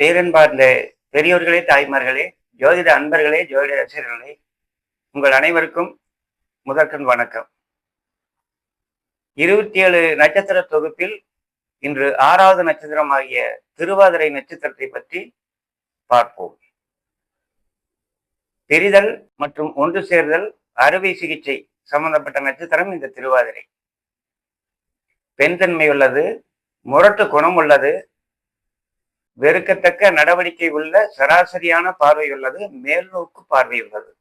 பேரன்பார்ந்த பெரியோர்களே தாய்மார்களே ஜோதிட அன்பர்களே ஜோதிட ரசிகர்களே உங்கள் அனைவருக்கும் முதற்கண் வணக்கம். இருபத்தி ஏழு நட்சத்திர தொகுப்பில் இன்று ஆறாவது நட்சத்திரமாகிய திருவாதிரை நட்சத்திரத்தை பற்றி பார்ப்போம். தெரிதல் மற்றும் ஒன்று சேர்தல் அறுவை சிகிச்சை சம்பந்தப்பட்ட நட்சத்திரம் இந்த திருவாதிரை. பெண் தன்மை உள்ளது முரட்டு குணம் உள்ளது வெறுக்கத்தக்க நடவடிக்கை உள்ள சராசரியான பார்வை உள்ளது மேல்நோக்கு பார்வை உள்ளது.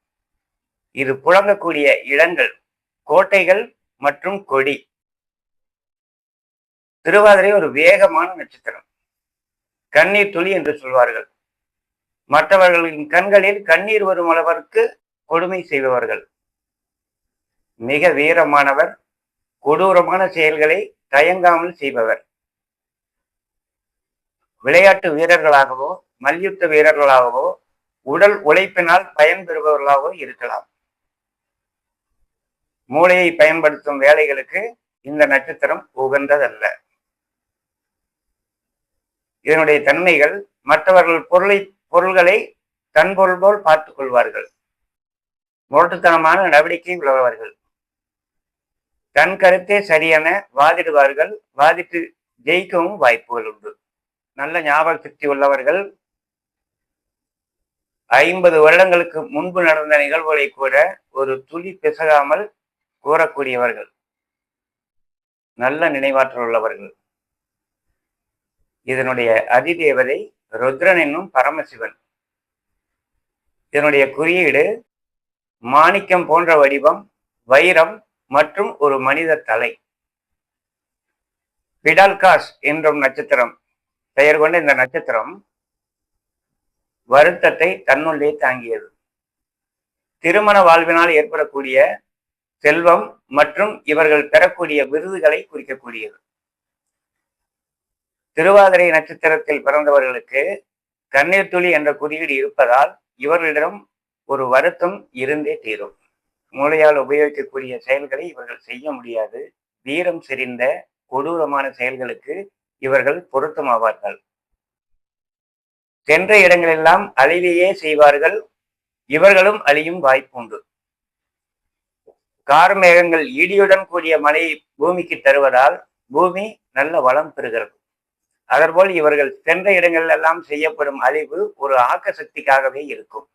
இது புழங்கக்கூடிய இடங்கள் கோட்டைகள் மற்றும் கொடி. திருவாதிரை ஒரு வேகமான நட்சத்திரம். கண்ணீர் துளி என்று சொல்வார்கள். மற்றவர்களின் கண்களில் கண்ணீர் வரும் அளவிற்கு கொடுமை செய்பவர்கள். மிக வீரமானவர் கொடூரமான செயல்களை தயங்காமல் செய்பவர். விளையாட்டு வீரர்களாகவோ மல்யுத்த வீரர்களாகவோ உடல் உழைப்பினால் பயன்பெறுபவர்களாகவோ இருக்கலாம். மூளையை பயன்படுத்தும் வேலைகளுக்கு இந்த நட்சத்திரம் உகந்ததல்ல. இதனுடைய தன்மைகள் மற்றவர்கள் பொருளை பொருள்களை தன் பொருள் போல் பார்த்துக் கொள்வார்கள். முரட்டுத்தனமான நடவடிக்கை உள்ளவர்கள். தன் கருத்தே சரியென வாதிடுவார்கள் வாதிட்டு ஜெயிக்கவும் வாய்ப்புகள் உண்டு. நல்ல ஞாபக சக்தி உள்ளவர்கள் ஐம்பது வருடங்களுக்கு முன்பு நடந்த நிகழ்வுகளை கூட ஒரு துளி பிசகாமல் கூறக்கூடியவர்கள். நல்ல நினைவாற்றல் உள்ளவர்கள். இதனுடைய அதிதேவதை ருத்ரன் என்னும் பரமசிவன். இதனுடைய குறியீடு மாணிக்கம் போன்ற வடிவம் வைரம் மற்றும் ஒரு மனித தலை. பிடால்காஸ் என்றும் நட்சத்திரம். பெயர் கொண்ட இந்த நட்சத்திரம் வருத்தத்தை தன்னுள்ளே தாங்கியது. திருமண வாழ்வினால் ஏற்படக்கூடிய செல்வம் மற்றும் இவர்கள் பெறக்கூடிய விருதுகளை குறிக்கக்கூடியது. திருவாதிரை நட்சத்திரத்தில் பிறந்தவர்களுக்கு கண்ணீர் துளி என்ற குறியீடு இருப்பதால் இவர்களிடம் ஒரு வருத்தம் இருந்தே தீரும். மூளையால் உபயோகிக்கக்கூடிய செயல்களை இவர்கள் செய்ய முடியாது. வீரம் செறிந்த கொடூரமான செயல்களுக்கு இவர்கள் பொருத்தமாவார்கள். சென்ற இடங்களெல்லாம் அழிவையே செய்வார்கள் இவர்களும் அழியும் வாய்ப்புண்டு கார்மேகங்கள் இடியுடன் கூடிய மழை பூமிக்கு தருவதால் பூமி நல்ல வளம் பெறுகிறது. அதற்போல் இவர்கள் சென்ற இடங்களில் எல்லாம் செய்யப்படும் அழிவு ஒரு ஆக்க சக்திக்காகவே இருக்கும்.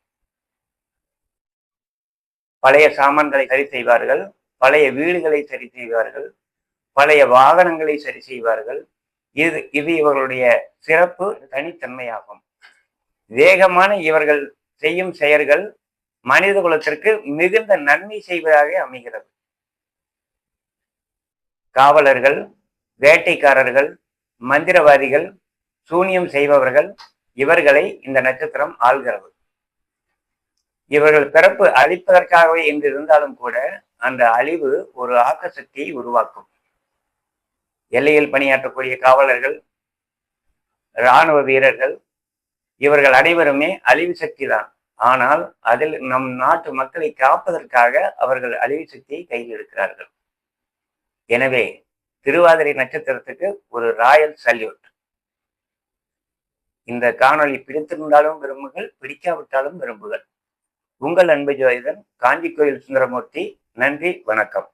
பழைய சாமான்களை சரி செய்வார்கள் பழைய வீடுகளை சரி செய்வார்கள் பழைய வாகனங்களை சரி செய்வார்கள் இது இது இவர்களுடைய சிறப்பு தனித்தன்மையாகும். வேகமான இவர்கள் செய்யும் செயல்கள் மனித குலத்திற்கு மிகுந்த நன்மை செய்வதாக அமைகிறது. காவலர்கள் வேட்டைக்காரர்கள் மந்திரவாதிகள் சூனியம் செய்பவர்கள் இவர்களை இந்த நட்சத்திரம் ஆள்கிறது. இவர்கள் பிறப்பு அழிப்பதற்காகவே என்று இருந்தாலும் கூட அந்த அழிவு ஒரு ஆக்க சக்தியை உருவாக்கும். எல்லையில் பணியாற்றக்கூடிய காவலர்கள் இராணுவ வீரர்கள் இவர்கள் அனைவருமே அழிவு சக்தி தான். ஆனால் அதில் நம் நாட்டு மக்களை காப்பதற்காக அவர்கள் அழிவு சக்தியை கையில் எடுக்கிறார்கள். எனவே திருவாதிரை நட்சத்திரத்துக்கு ஒரு ராயல் சல்யூட். இந்த காணொளி பிடித்திருந்தாலும் விரும்புகள் பிடிக்காவிட்டாலும் விரும்புகள் உங்கள் அன்பு ஜோதிடன் காஞ்சி கோயில் சுந்தரமூர்த்தி நன்றி வணக்கம்.